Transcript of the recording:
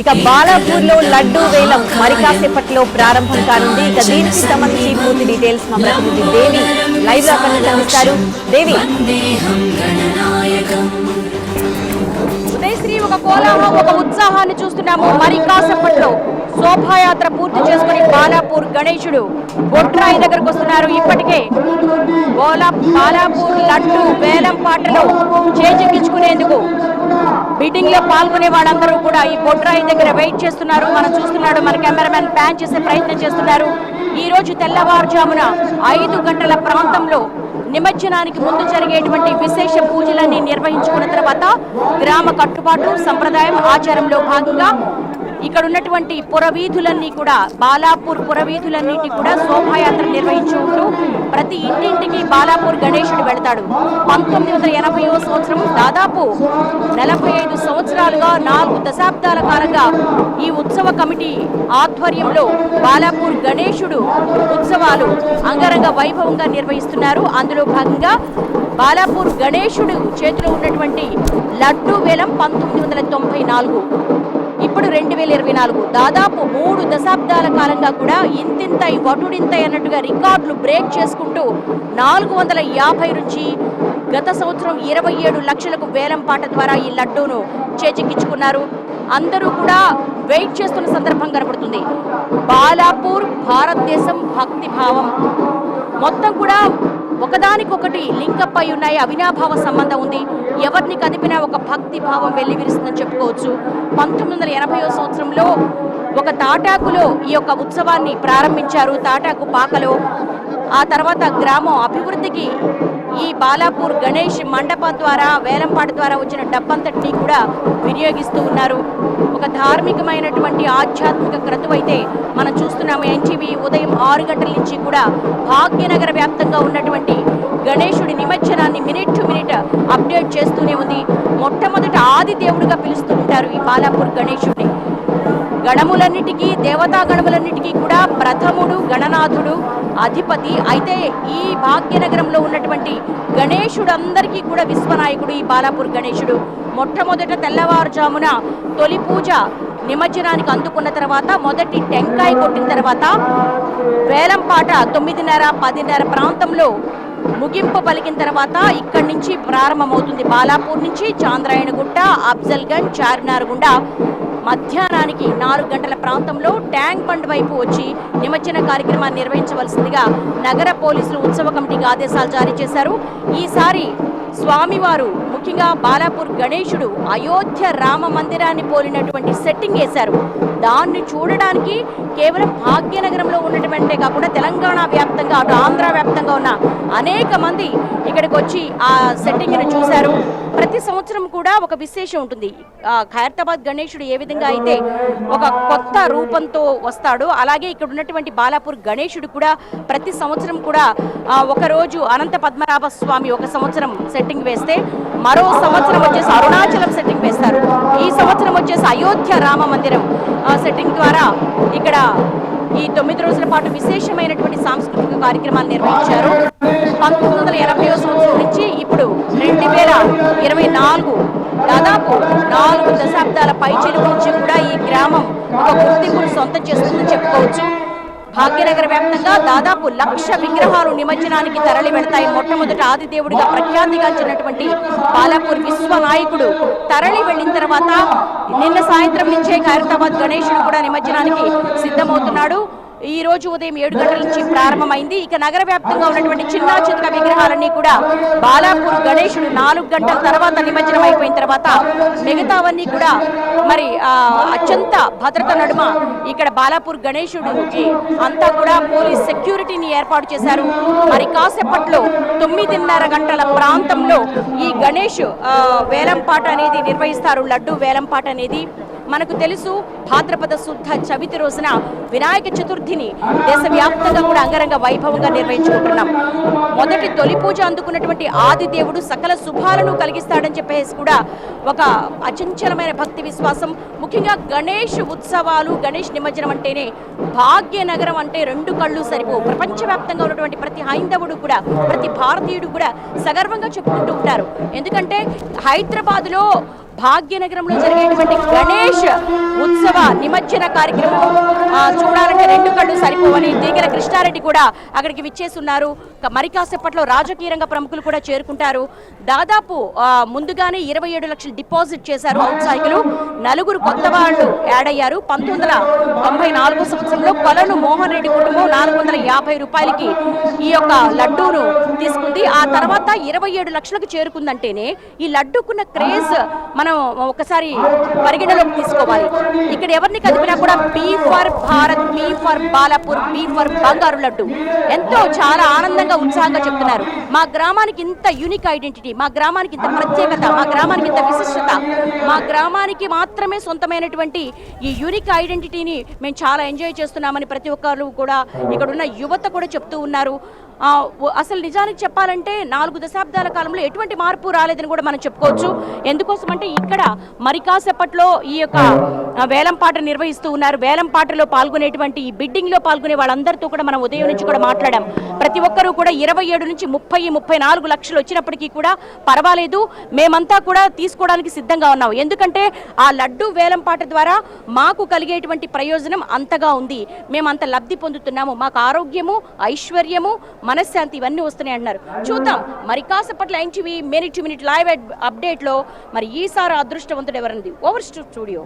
ఇక బాలాపూర్లో లడ్డూ వేలం మరి కాసేపట్లో ప్రారంభం కానుంది. ఇక దీనికి సంబంధించి పూర్తి డీటెయిల్స్ మా ప్రతినిధి దేవి లైవ్లో అక్కడ అందిస్తారు దేవి. ఉదయశ్రీ ఒక కోలాహం ఒక ఉత్సాహాన్ని చూస్తున్నాము. మరి కాసేపట్లో శోభాయాత్ర పూర్తి చేసుకుని బాలాపూర్ గణేశుడు బొట్రాయి దగ్గరకు వస్తున్నారు. ఇప్పటికే బోలా బాలాపూర్ లడ్డు వేలం పాటలో చేజెక్కించుకునేందుకు మీటింగ్లో పాల్గొనే వాళ్ళందరూ కూడా ఈ బొడ్రాయి దగ్గర వెయిట్ చేస్తున్నారు. మనం చూస్తున్నాడు మన కెమెరామెన్ ప్యాన్ చేసే ప్రయత్నం చేస్తున్నారు. ఈ రోజు తెల్లవారుజామున ఐదు గంటల ప్రాంతంలో నిమజ్జనానికి ముందు జరిగేటువంటి విశేష పూజలన్నీ నిర్వహించుకున్న తర్వాత గ్రామ కట్టుబాటు సంప్రదాయం ఆచారంలో భాగంగా ఇక్కడ ఉన్నటువంటి పురవీధులన్నీ కూడా బాలాపూర్ పురవీధులన్నిటి కూడా శోభాయాత్ర నిర్వహించుకుంటూ ప్రతి ఇంటింటికి బాలాపూర్ గణేశుడు వెళతాడు. పంతొమ్మిది వందల ఎనభైవ సంవత్సరం దాదాపు నలభై ఐదు సంవత్సరాలుగా నాలుగు దశాబ్దాల కాలంగా ఈ ఉత్సవ కమిటీ ఆధ్వర్యంలో బాలాపూర్ గణేశుడు ఉత్సవాలు అంగరంగ వైభవంగా నిర్వహిస్తున్నారు. అందులో భాగంగా బాలాపూర్ గణేశుడు చేతిలో ఉన్నటువంటి లడ్డూ వేలం పంతొమ్మిది వందల తొంభై నాలుగు. ఇప్పుడు రెండు వేల ఇరవై నాలుగు. దాదాపు మూడు దశాబ్దాల కాలంగా కూడా ఇంతింతై వటుడింతై అన్నట్టుగా రికార్డులు బ్రేక్ చేసుకుంటూ నాలుగు వందల యాభై నుంచి గత సంవత్సరం ఇరవై ఏడు లక్షలకు వేలం పాట ద్వారా ఈ లడ్డూను చేజిక్కించుకున్నారు. అందరూ కూడా వెయిట్ చేస్తున్న సందర్భం కనబడుతుంది. బాలాపూర్ భారతదేశం భక్తి భావం. మొత్తం కూడా ఒకదానికొకటి లింకప్ అయి ఉన్నాయి అవినాభావ సంబంధం ఉంది. ఎవరిని కదిపినా ఒక భక్తి భావం వెల్లివిరుస్తుందని చెప్పుకోవచ్చు. పంతొమ్మిది వందల ఎనభై సంవత్సరంలో ఒక తాటాకులో ఈ యొక్క ఉత్సవాన్ని ప్రారంభించారు తాటాకు పాకలో. ఆ తర్వాత గ్రామం అభివృద్ధికి ఈ బాలాపూర్ గణేష్ మండపం ద్వారా వేలంపాట ద్వారా వచ్చిన డబ్బంతటినీ కూడా వినియోగిస్తూ ఉన్నారు. ఒక ధార్మికమైనటువంటి ఆధ్యాత్మిక క్రతువైతే మనం చూస్తున్నాము. ఎన్టీవీ ఉదయం ఆరు గంటల నుంచి కూడా భాగ్యనగర వ్యాప్తంగా ఉన్నటువంటి గణేశుడి నిమజ్జనాన్ని మినిట్ టు మినిట్ అప్డేట్ చేస్తూనే ఉంది. మొట్టమొదట ఆది దేవుడిగా పిలుస్తూ ఉంటారు ఈ బాలాపూర్ గణేశుడిని. గణములన్నిటికీ దేవతా గణములన్నిటికీ కూడా ప్రథముడు గణనాథుడు అధిపతి అయితే ఈ భాగ్యనగరంలో ఉన్నటువంటి గణేశుడు అందరికీ కూడా విశ్వనాయకుడు ఈ బాలాపూర్ గణేశుడు. మొట్టమొదట తెల్లవారుజామున తొలి పూజ నిమజ్జనానికి అందుకున్న తర్వాత మొదటి టెంకాయ కొట్టిన తర్వాత వేలంపాట తొమ్మిదిన్నర పదిన్నర ప్రాంతంలో ముగింపు పలికిన తర్వాత ఇక్కడి నుంచి ప్రారంభమవుతుంది. బాలాపూర్ నుంచి చాంద్రాయణగుట్ట అఫ్జల్గంజ్ చార్మినార్ గుండా మధ్యాహ్నానికి నాలుగు గంటల ప్రాంతంలో ట్యాంక్ బండ్ వైపు వచ్చి నిమజ్జన కార్యక్రమాన్ని నిర్వహించవలసిందిగా నగర పోలీసులు ఉత్సవ కమిటీకి ఆదేశాలు జారీ చేశారు. ఈసారి స్వామివారు ముఖ్యంగా బాలాపూర్ గణేశుడు అయోధ్య రామ మందిరాన్ని పోలినటువంటి సెట్టింగ్ వేశారు. దాన్ని చూడడానికి కేవలం భాగ్యనగరంలో ఉన్నటువంటి కాకుండా తెలంగాణ వ్యాప్తంగా అటు ఆంధ్ర వ్యాప్తంగా ఉన్న అనేక మంది ఇక్కడికి వచ్చి ఆ సెట్టింగ్ను చూశారు. ప్రతి సంవత్సరం కూడా ఒక విశేషం ఉంటుంది. ఖైరతాబాద్ గణేశుడు ఏ విధంగా అయితే ఒక కొత్త రూపంతో వస్తాడో అలాగే ఇక్కడ ఉన్నటువంటి బాలాపూర్ గణేశుడు కూడా ప్రతి సంవత్సరం కూడా ఒకరోజు ఒక రోజు అనంత పద్మనాభ స్వామి ఒక సంవత్సరం సెట్టింగ్ వేస్తే మరో సంవత్సరం వచ్చేసి అరుణాచలం సెట్టింగ్ అయోధ్య రామ మందిరం ఆ, సెట్టింగ్ ద్వారా ఇక్కడ ఈ తొమ్మిది రోజుల పాటు విశేషమైనటువంటి సాంస్కృతిక కార్యక్రమాలు నిర్వహించారు. పంతొమ్మిది వందల ఎనభై సంవత్సరం నుంచి ఇప్పుడు రెండు వేల ఇరవై నాలుగు దాదాపు నాలుగు దశాబ్దాల పైచిలుకు నుంచి కూడా ఈ గ్రామం ఒక గుర్తింపును సొంతం చేస్తుందని చెప్పుకోవచ్చు. భాగ్యనగర వ్యాప్తంగా దాదాపు లక్ష విగ్రహాలు నిమజ్జనానికి తరలి వెళ్తాయి మొట్టమొదట ఆదిదేవుడిగా ప్రఖ్యాతిగాంచినటువంటి విశ్వ విశ్వనాయకుడు తరలి వెళ్ళిన తర్వాత నిన్న సాయంత్రం నుంచే ఖైరతాబాద్ గణేశుడు కూడా నిమజ్జనానికి సిద్ధమవుతున్నాడు. ఈ రోజు ఉదయం ఏడు గంటల నుంచి ప్రారంభమైంది. ఇక నగర వ్యాప్తంగా ఉన్నటువంటి చిన్న చిన్న విగ్రహాలన్నీ కూడా బాలాపూర్ గణేశుడు నాలుగు గంటల తర్వాత నిమజ్జనం అయిపోయిన తర్వాత మిగతావన్నీ కూడా మరి అత్యంత భద్రత నడుమ ఇక్కడ బాలాపూర్ గణేశుడికి అంతా కూడా పోలీస్ సెక్యూరిటీని ఏర్పాటు చేశారు. మరి కాసేపట్లో తొమ్మిదిన్నర గంటల ప్రాంతంలో ఈ గణేష్ వేలంపాట అనేది నిర్వహిస్తారు. లడ్డు వేలంపాట అనేది మనకు తెలుసు భాద్రపద శుద్ధ చవితి రోజున వినాయక చతుర్థిని దేశవ్యాప్తంగా కూడా అంగరంగ వైభవంగా నిర్వహించుకుంటున్నాం. మొదటి తొలి పూజ అందుకున్నటువంటి ఆది దేవుడు సకల శుభాలను కలిగిస్తాడని చెప్పేసి కూడా ఒక అచంచలమైన భక్తి విశ్వాసం ముఖ్యంగా గణేష్ ఉత్సవాలు గణేష్ నిమజ్జనం అంటేనే భాగ్యనగరం అంటే రెండు కళ్ళు సరిపోవు. ప్రపంచవ్యాప్తంగా ఉన్నటువంటి ప్రతి హైందవుడు కూడా ప్రతి భారతీయుడు కూడా సగర్వంగా చెప్పుకుంటూ ఉంటారు. ఎందుకంటే హైదరాబాద్లో భాగ్యనగరంలో జరిగేటువంటి గణేష్ ఉత్సవ నిమజ్జన కార్యక్రమం. చూడాలంటే రెండు కళ్ళు సరిపోవని దిగల కృష్ణారెడ్డి కూడా అక్కడికి విచ్చేస్తున్నారు మరి కాసేపట్లో రాజకీయ రంగ ప్రముఖులు కూడా చేరుకుంటారు. దాదాపు ముందుగానే ఇరవై ఏడు లక్షలు డిపాజిట్ చేశారు ఔత్సాహికులు. నలుగురు కొత్త వాళ్ళు యాడ్ అయ్యారు. పంతొమ్మిది వందల తొంభై నాలుగో సంవత్సరంలో కొలను మోహన్ రెడ్డి కుటుంబం నాలుగు వందల యాభై రూపాయలకి ఈ యొక్క లడ్డూను తీసుకుంది. ఆ తర్వాత ఇరవై ఏడు లక్షలకు చేరుకుందంటేనే ఈ లడ్డూకున్న క్రేజ్ మనం ఒకసారి పరిగణలోకి తీసుకోవాలి. ఇక్కడ ఎవరిని కదిపినా కూడా B for Bharat B for Balapur B for బంగారు లడ్డు ఎంతో చాలా ఆనందంగా ఉత్సాహంగా చెప్తున్నారు. మా గ్రామానికి ఇంత యూనిక్ ఐడెంటిటీ మా గ్రామానికి ఇంత ప్రత్యేకత మా గ్రామానికి ఇంత విశిష్టత మా గ్రామానికి మాత్రమే సొంతమైనటువంటి ఈ యూనిక్ ఐడెంటిటీని మేము చాలా ఎంజాయ్ చేస్తున్నామని ప్రతి ఒక్కరు కూడా ఇక్కడ ఉన్న యువత కూడా చెప్తూ ఉన్నారు. అసలు నిజానికి చెప్పాలంటే నాలుగు దశాబ్దాల కాలంలో ఎటువంటి మార్పు రాలేదని కూడా మనం చెప్పుకోవచ్చు. ఎందుకోసం అంటే ఇక్కడ మరి కాసేపట్లో ఈ యొక్క వేలం పాట నిర్వహిస్తూ ఉన్నారు. వేలం పాటలో పాల్గొనేటువంటి ఈ బిడ్డింగ్లో పాల్గొనే వాళ్ళందరితో కూడా మనం ఉదయం నుంచి కూడా మాట్లాడాం. ప్రతి ఒక్కరూ కూడా ఇరవై ఏడు నుంచి ముప్పై ముప్పై నాలుగు లక్షలు వచ్చినప్పటికీ కూడా పర్వాలేదు. మేమంతా కూడా తీసుకోవడానికి సిద్ధంగా ఉన్నాం. ఎందుకంటే ఆ లడ్డు వేలం పాట ద్వారా మాకు కలిగేటువంటి ప్రయోజనం అంతగా ఉంది. మేము అంత లబ్ధి పొందుతున్నాము. మాకు ఆరోగ్యము ఐశ్వర్యము మనశ్శాంతి ఇవన్నీ వస్తున్నాయి అంటున్నారు. చూద్దాం. మరి కాసేపట్ల ఎంచివి మినిట్ టు మినిట్ లైవ్ అప్డేట్లో మరి ఈసారి అదృష్టవంతుడు ఎవరంది ఓవర్ స్టూడియో.